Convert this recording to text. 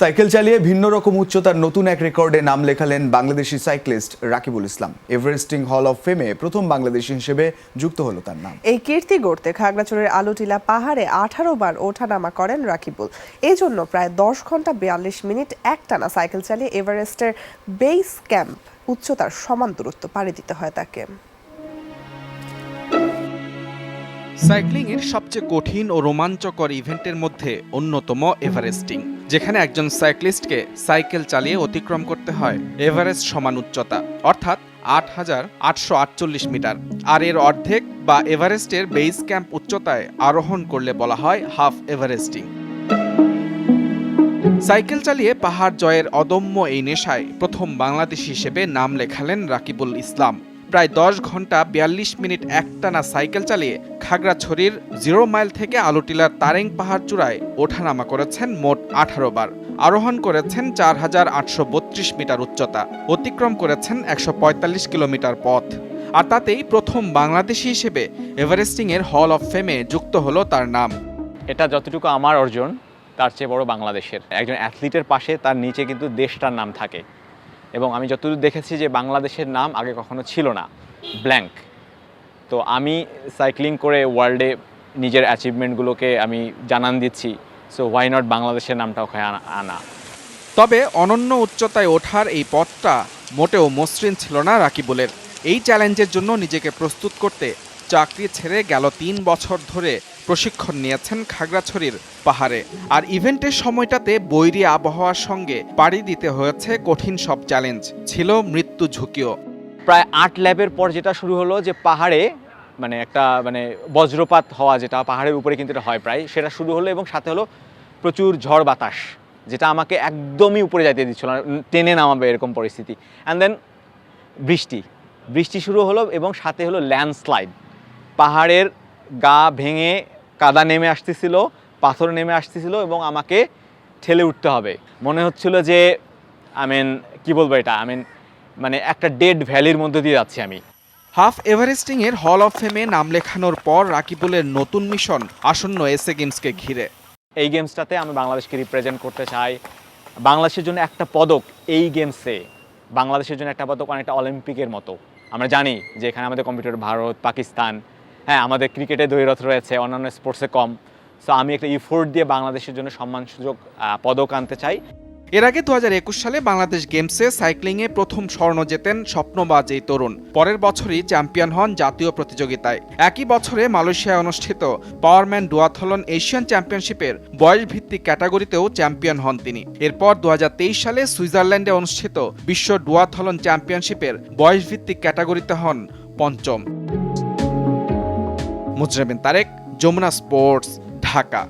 Cycle চালিয়ে ভিন্ন রকম উচ্চতার নতুন এক রেকর্ডে নাম লেখালেন Bangladeshi cyclist Rakibul Islam. Everesting hall of ফেমে প্রথম বাংলাদেশি হিসেবে যুক্ত হলো তার নাম। এই কীর্তি গড়তে খাগড়াছড়ির আলুটিলা পাহাড়ে আঠারো বার ওঠানামা করেন রাকিবুল। এই জন্য প্রায় দশ ঘণ্টা বিয়াল্লিশ মিনিট একটানা সাইকেল চালিয়ে এভারেস্টের বেস ক্যাম্প উচ্চতার সমান দূরত্ব পাড়ি দিতে হয় তাকে। সাইক্লিং এর সবচেয়ে কঠিন ও রোমাঞ্চকর ইভেন্টের মধ্যে অন্যতম এভারেস্টিং যেখানে একজন সাইক্লিস্টকে সাইকেল চালিয়ে অতিক্রম করতে হয়, এভারেস্ট সমান উচ্চতা, অর্থাৎ আট হাজার আটশো আটচল্লিশ মিটার। আর এর অর্ধেক বা এভারেস্টের বেস ক্যাম্প উচ্চতায় আরোহণ করলে বলা হয় হাফ এভারেস্টিং। সাইকেল চালিয়ে পাহাড় জয়ের অদম্য এই নেশায় প্রথম বাংলাদেশি হিসেবে নাম লেখালেন রাকিবুল ইসলাম। প্রায় দশ ঘণ্টা বিয়াল্লিশ মিনিট একটানা সাইকেল চালিয়ে খাগড়াছড়ির জিরো মাইল থেকে আলুটিলার তারেং পাহাড় চূড়ায় ওঠানামা করেছেন মোট আঠারো বার। আরোহণ করেছেন চার হাজার আটশো বত্রিশ মিটার উচ্চতা। অতিক্রম করেছেন একশো পঁয়তাল্লিশ কিলোমিটার পথ। আর তাতেই প্রথম বাংলাদেশি হিসেবে এভারেস্টিংয়ের হল অফ ফেমে যুক্ত হলো তার নাম। এটা যতটুকু আমার অর্জন, তার চেয়ে বড় বাংলাদেশের। একজন অ্যাথলিটের পাশে তার নিচে কিন্তু দেশটার নাম থাকে। এবং আমি যতদূর দেখেছি যে বাংলাদেশের নাম আগে কখনো ছিল না ব্ল্যাঙ্ক তো আমি সাইক্লিং করে ওয়ার্ল্ডে নিজের অ্যাচিভমেন্টগুলোকে আমি জানান দিচ্ছি সো ওয়াই নট বাংলাদেশের নামটা ওখানে আনা তবে অনন্য উচ্চতায় ওঠার এই পথটা মোটেও মসৃণ ছিল না রাকিবুলের। এই চ্যালেঞ্জের জন্য নিজেকে প্রস্তুত করতে চাকরি ছেড়ে গেল তিন বছর ধরে প্রশিক্ষণ নিয়েছেন খাগড়াছড়ির পাহাড়ে। আর ইভেন্টের সময়টাতে বৈরী আবহাওয়ার সঙ্গে পাড়ি দিতে হয়েছে কঠিন সব চ্যালেঞ্জ। ছিল মৃত্যু ঝুঁকিও। প্রায় আট ল্যাবের পর যেটা শুরু হলো যে পাহাড়ে মানে একটা মানে বজ্রপাত হওয়া যেটা, পাহাড়ের উপরে কিন্তু এটা হয় প্রায়, সেটা শুরু হলো এবং সাথে হলো প্রচুর ঝড় বাতাস, যেটা আমাকে একদমই উপরে যাইতে দিচ্ছিল টেনে নামাবে এরকম পরিস্থিতি। অ্যান্ড দেন বৃষ্টি। বৃষ্টি শুরু হলো এবং সাথে হলো ল্যান্ডস্লাইড। পাহাড়ের গা ভেঙে কাদা নেমে আসতেছিল পাথর নেমে আসতেছিল এবং আমাকে ঠেলে উঠতে হবে। মনে হচ্ছিল যে আই মিন কী বলব এটা? আই মিন মানে একটা ডেড ভ্যালির মধ্যে দিয়ে যাচ্ছি আমি। হাফ এভারেস্টিংয়ের হল অফ ফেমে নাম লেখানোর পর রাকিবুলের নতুন মিশন আসন্ন এসএ গেমসকে ঘিরে। এই গেমসটাতে আমি বাংলাদেশকে রিপ্রেজেন্ট করতে চাই। বাংলাদেশের জন্য একটা পদক এই গেমসে বাংলাদেশের জন্য একটা পদক অনেকটা অলিম্পিকের মতো। আমরা জানি যে এখানে আমাদের কম্পিউটার ভারত পাকিস্তান হ্যাঁ আমাদের ক্রিকেটে দৈরথ রয়েছে, অন্যান্য স্পোর্টসে কম। সো আমি একটা ইফোর্ট দিয়ে বাংলাদেশের জন্য সম্মান সুযোগ পদক আনতে চাই। এর আগে দু হাজার একুশ সালে বাংলাদেশ গেমসে সাইক্লিংয়ে প্রথম স্বর্ণ জেতেন স্বপ্নবাজ এই তরুণ। পরের বছরই চ্যাম্পিয়ন হন জাতীয় প্রতিযোগিতায়। একই বছরে মালয়েশিয়ায় অনুষ্ঠিত পাওয়ারম্যান ডুয়াথলন এশিয়ান চ্যাম্পিয়নশিপের বয়সভিত্তিক ক্যাটাগরিতেও চ্যাম্পিয়ন হন তিনি। এরপর দু হাজার তেইশ সালে সুইজারল্যান্ডে অনুষ্ঠিত বিশ্ব ডুয়াথলন চ্যাম্পিয়নশিপের বয়সভিত্তিক ক্যাটাগরিতে হন পঞ্চম। মুজরাবিন তারেক যমুনা স্পোর্টস ঢাকা।